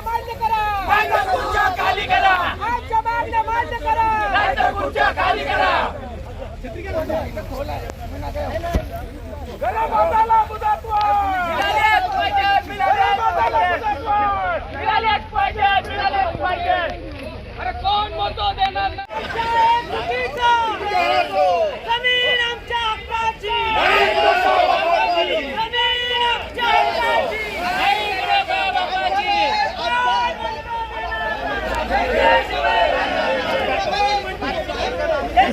मान्य करा नाहीतर खुर्च्या खाली करा आमच्या मागण्या मान्य करा नाहीतर खुर्च्या खाली करा घराबांधाला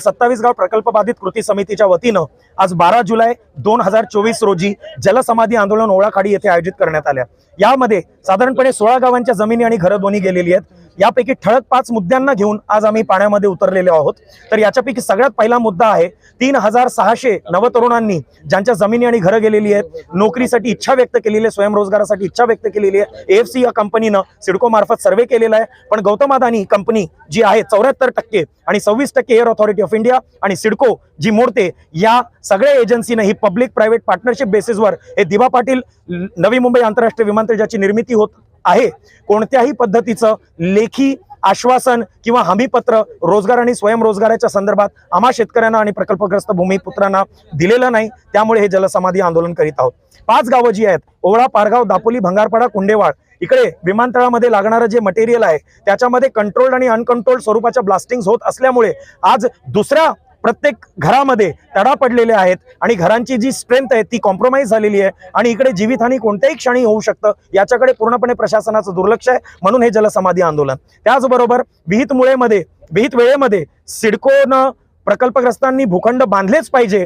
सत्तावीस गाव प्रकल्प बाधित कृती समितीच्या वतीनं आज बारा जुलै दोन हजार चोवीस रोजी जलसमाधी आंदोलन ओळाखाडी येथे आयोजित करण्यात आल्या. यामध्ये साधारणपणे सोळा गावांच्या जमिनी आणि घरं दोन्ही गेलेली आहेत. यापैकी ठळक पाच मुद्द्यांना घेऊन आज आम्ही पाण्यामध्ये उतरलेलो आहोत. तर याच्यापैकी सगळ्यात पहिला मुद्दा आहे तीन हजार सहाशे नवतरुणांनी ज्यांच्या जमिनी आणि घरं गेलेली आहेत नोकरीसाठी इच्छा व्यक्त केलेली आहे स्वयंरोजगारासाठी इच्छा व्यक्त केलेली आहे. एएफसी या कंपनीनं सिडको मार्फत सर्वे केलेला आहे. पण गौतम अदानी कंपनी जी आहे चौऱ्याहत्तर टक्के आणि सव्वीस टक्के एअर ऑथॉरिटी ऑफ इंडिया आणि सिडको जी मोडते या सगळ्या एजन्सीनं ही पब्लिक प्रायव्हेट पार्टनरशिप बेसिसवर हे दिवा पाटील नवी मुंबई आंतरराष्ट्रीय विमानतळ ज्याची निर्मिती होत आहे. कोणत्याही पद्धतीचं लेखी आश्वासन किंवा हमीपत्र रोजगार आणि स्वयंरोजगाराच्या संदर्भात आम्हा शेतकऱ्यांना आणि प्रकल्पग्रस्त भूमिपुत्रांना दिलेलं नाही त्यामुळे हे जलसमाधी आंदोलन करीत आहोत. पाच गावं जी आहेत ओवळा पारगाव दापोली भंगारपाडा कुंडेवाड इकडे विमानतळामध्ये लागणारं जे मटेरियल आहे त्याच्यामध्ये कंट्रोल्ड आणि अनकंट्रोल्ड स्वरूपाच्या ब्लास्टिंग होत असल्यामुळे आज दुसऱ्या प्रत्येक घरामध्ये तडा पडलेले आहेत आणि घरांची जी स्ट्रेंथ आहे ती कॉम्प्रोमाइज झालेली आहे. आणि इकडे जीवितहानी कोणत्याही क्षणी होऊ शकतं. याच्याकडे पूर्णपणे प्रशासनाचं दुर्लक्ष आहे. म्हणून हे जलसमाधी आंदोलन. त्याचबरोबर विहित मुळेमध्ये विहित वेळेमध्ये सिडकोनं प्रकल्पग्रस्तांनी भूखंड बांधलेच पाहिजे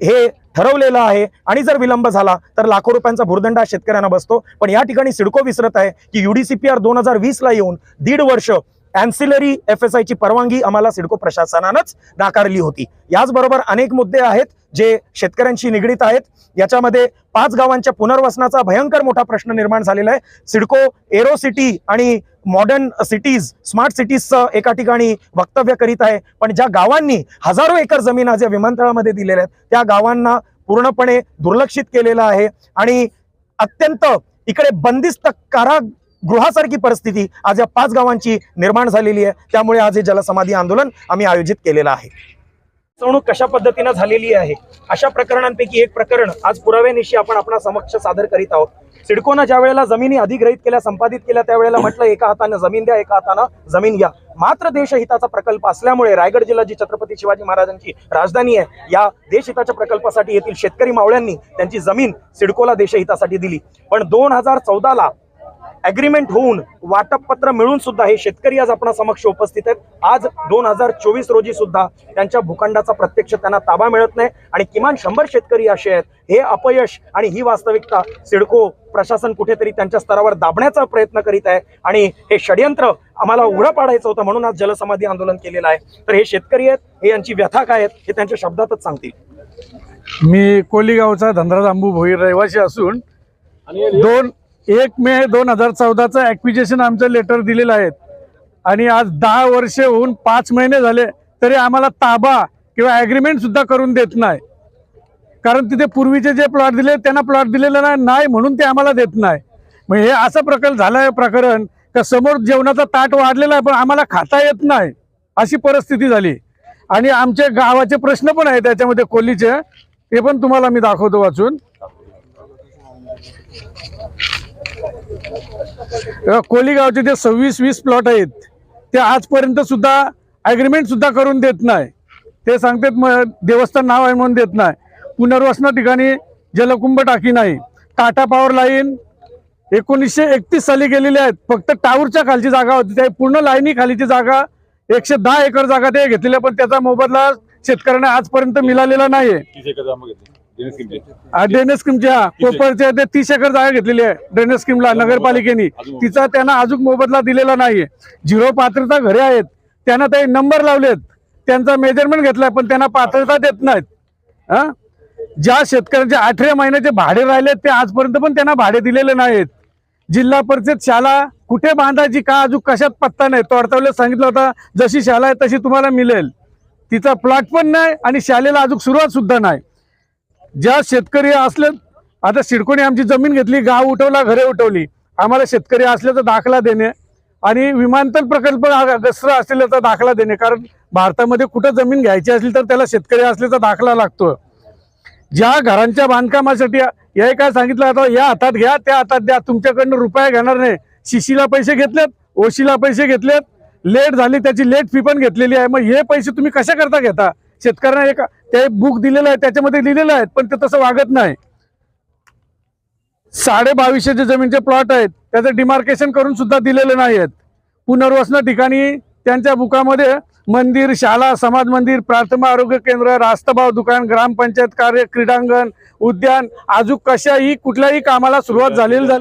हे ठरवलेलं आहे. आणि जर विलंब झाला तर लाखो रुपयांचा भुर्दंड हा शेतकऱ्यांना बसतो. पण या ठिकाणी सिडको विसरत आहे की युडीसीपीआर दोन हजार वीस ला येऊन दीड वर्ष अँसिलरी एफ एस ची परवानगी आम्हाला सिडको प्रशासनानंच नाकारली होती. याचबरोबर अनेक मुद्दे आहेत जे शेतकऱ्यांशी निगडीत आहेत. याच्यामध्ये पाच गावांच्या पुनर्वसनाचा भयंकर मोठा प्रश्न निर्माण झालेला आहे. सिडको एरो सिटी आणि मॉडर्न सिटीज स्मार्ट सिटीजचं एका ठिकाणी वक्तव्य करीत आहे. पण ज्या गावांनी हजारो एकर जमीन आज या विमानतळामध्ये दिलेल्या आहेत त्या गावांना पूर्णपणे दुर्लक्षित केलेलं आहे. आणि अत्यंत इकडे बंदिस्त कारा गृहासारखी परिस्थिती आज या पाच गावांची निर्माण झालेली आहे. त्यामुळे आज हे जलसमाधी आंदोलन आम्ही आयोजित केलेलं आहे. फसवणूक कशा पद्धतीनं झालेली आहे? अशा प्रकरणांपैकी एक प्रकरण आज पुराव्यानिशी आपण आपणा समक्ष सादर करीत आहोत. सिडकोनं ज्या वेळेला जमिनी अधिग्रहित केल्या संपादित केल्या त्यावेळेला म्हटलं एका हातानं जमीन द्या एका हातानं जमीन घ्या. मात्र देशहिताचा प्रकल्प असल्यामुळे रायगड जिल्हा जी छत्रपती शिवाजी महाराजांची राजधानी आहे. या देशहिताच्या प्रकल्पासाठी येथील शेतकरी मावळ्यांनी त्यांची जमीन सिडकोला देशहितासाठी दिली. पण दोन हजार चौदाला ॲग्रीमेंट होऊन वाटप पत्र मिळून सुद्धा हे शेतकरी आज आपणा समक्ष उपस्थित आहेत. आज दोन हजार चोवीस रोजी सुद्धा त्यांच्या भूखंडाचा प्रत्यक्ष त्यांना ताबा मिळत नाही आणि किमान शंभर शेतकरी असे आहेत. हे अपयश आणि ही वास्तविकता सिडको प्रशासन कुठेतरी त्यांच्या स्तरावर दाबण्याचा प्रयत्न करीत आहे आणि हे षडयंत्र आम्हाला उघडं पाडायचं होतं म्हणून आज जलसमाधी आंदोलन केलेलं आहे. तर हे शेतकरी आहेत हे यांची व्यथा काय आहेत हे त्यांच्या शब्दातच सांगतील. मी कोलीगावचा धनराज अंबू भोईर रहिवासी असून दोन एक मे दोन हजार चौदाचं ॲक्विजेशन आमचं लेटर दिलेलं आहे आणि आज दहा वर्ष होऊन पाच महिने झाले तरी आम्हाला ताबा किंवा ॲग्रीमेंटसुद्धा करून देत नाही. कारण तिथे पूर्वीचे जे प्लॉट दिले त्यांना प्लॉट दिलेला नाही म्हणून ते आम्हाला देत नाही. मग हे असं प्रकरण झालं आहे प्रकरण का समोर जेवणाचा ताट वाढलेला आहे पण आम्हाला खाता येत नाही. अशी परिस्थिती झाली. आणि आमचे गावाचे प्रश्न पण आहेत त्याच्यामध्ये खोलीचे ते पण तुम्हाला मी दाखवतो वाचून. कोलीगावचे जे सव्वीस वीस प्लॉट आहेत ते आजपर्यंत सुद्धा ॲग्रीमेंट सुद्धा करून देत नाही. ते सांगतात मग देवस्थान नाव आहे म्हणून देत नाही. पुनर्वसना ठिकाणी जलकुंभ टाकी नाही. टाटा पॉवर लाईन एकोणीसशे एकतीस साली गेलेली आहेत. फक्त टावरच्या खालची जागा होती. त्या पूर्ण लाईनी खालीची जागा एकशे दहा एकर जागा ते घेतलेल्या पण त्याचा मोबदला शेतकऱ्यांना आजपर्यंत मिळालेला नाहीये. ड्रेनेज स्कीमच्या कोपरच्या ते तीस एकर जागा घेतलेली आहे ड्रेनेज स्कीमला नगरपालिकेने. तिचा त्यांना अजून मोबदला दिलेला नाहीये. झिरो पात्रता घरे आहेत. त्यांना ते नंबर लावलेत. त्यांचा मेजरमेंट घेतलाय पण त्यांना पात्रता देत नाहीत. हा? ज्या शेतकऱ्यांचे अठरा महिन्याचे भाडे राहिले ते आजपर्यंत पण त्यांना भाडे दिलेले नाहीत. जिल्हा परिषद शाळा कुठे बांधायची का अजून कशात पत्ता नाही? तोडतावले सांगितलं होता. जशी शाळा आहे तशी तुम्हाला मिळेल. तिचा प्लॉट पण नाही आणि शाळेला अजून सुरुवात सुद्धा नाही. ज्या शेतकरी असले आता सिडकोने आमची जमीन घेतली गाव उठवला घरे उठवली. आम्हाला शेतकरी असल्याचा दाखला देणे आणि विमानतळ प्रकल्प अग्रस्त असलेल्याचा दाखला देणे. कारण भारतामध्ये कुठं जमीन घ्यायची असली तर त्याला शेतकरी असल्याचा दाखला लागतो. ज्या घरांच्या बांधकामासाठी हे काय सांगितलं आता या हातात घ्या त्या हातात द्या. तुमच्याकडनं रुपया घेणार नाही. शिशीला पैसे घेतलेत ओशीला पैसे घेतलेत. लेट झाली त्याची लेट फी पण घेतलेली आहे. मग हे पैसे तुम्ही कशा करता घेता? शेतकऱ्यांना एक ते बुक दिलेलं आहे त्याच्यामध्ये लिहिलेलं आहे पण ते तसं वागत नाही. साडे बावीसशे जे जमीनचे प्लॉट आहेत त्याचं डिमार्केशन करून सुद्धा दिलेले नाही आहेत. पुनर्वसन ठिकाणी त्यांच्या बुकामध्ये मंदिर शाळा समाज मंदिर प्राथमिक आरोग्य केंद्र रास्तभाव दुकान ग्रामपंचायत कार्य क्रीडांगण उद्यान अजून कशाही कुठल्याही कामाला सुरुवात झालेली